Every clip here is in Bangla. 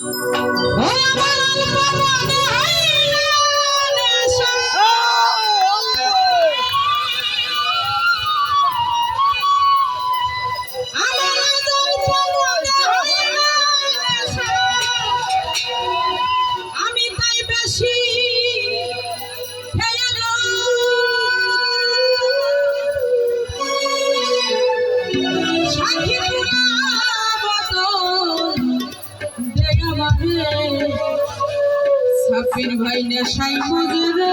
Oh, my God. সাফির ভাই নেশাই মজুরে।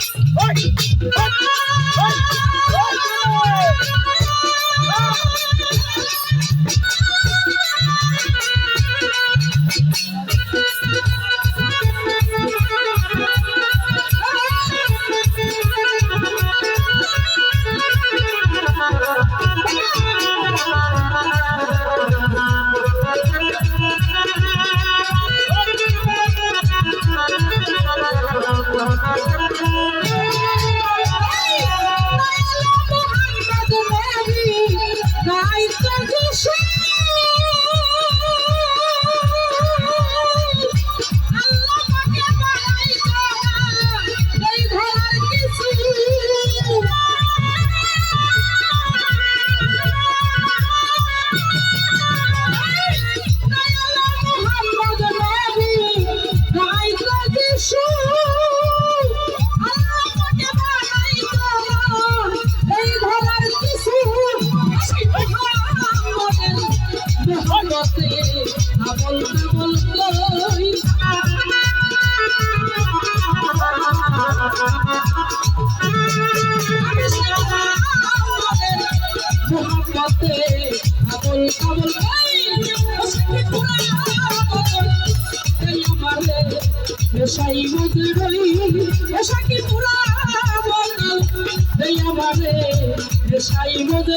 সাকি সাই মধুরই সাকি পুরা বদল দেই আমারে মধুর মতো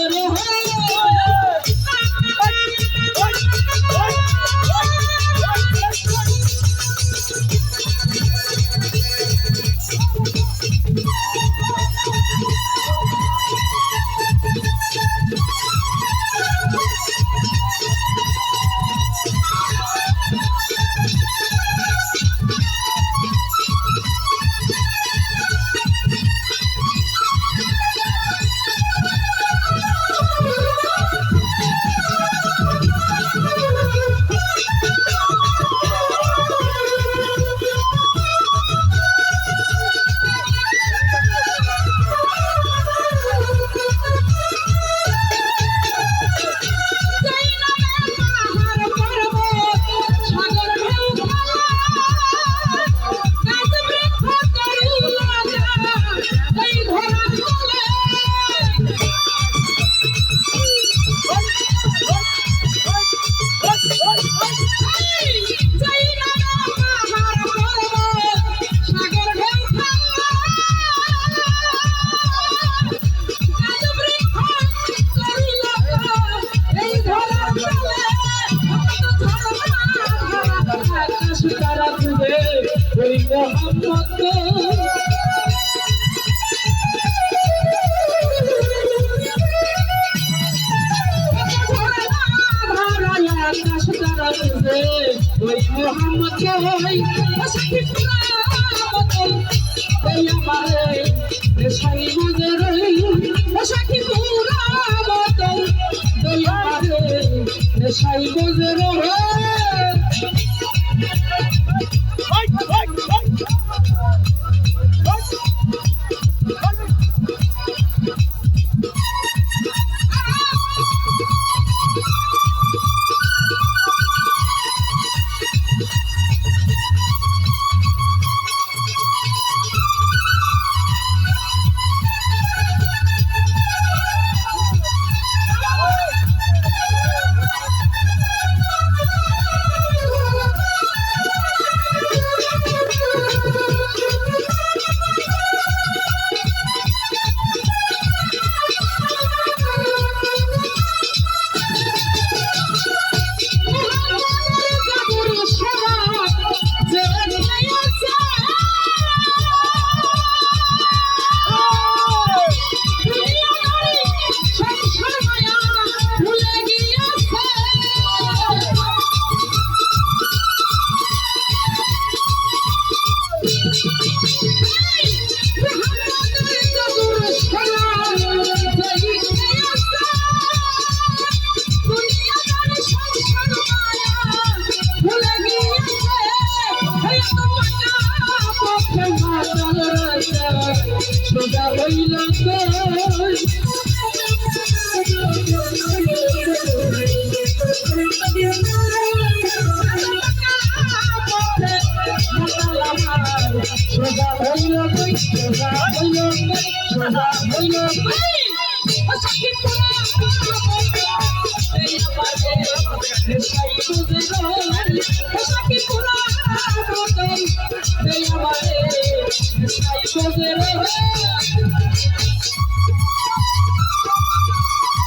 আকাশ তারা তুলবে ওই মোহাম্মদ ওই পুরা মতো ওই আমারে সাই মজের ওই পুরা মতো ওই আমারে সাই মজের সোজা হইল সোজা হইল সোজা হইল সোজা হইল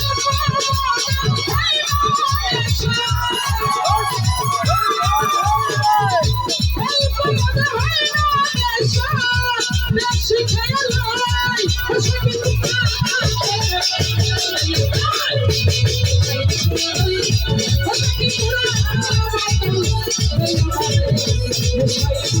লিখবেন সেই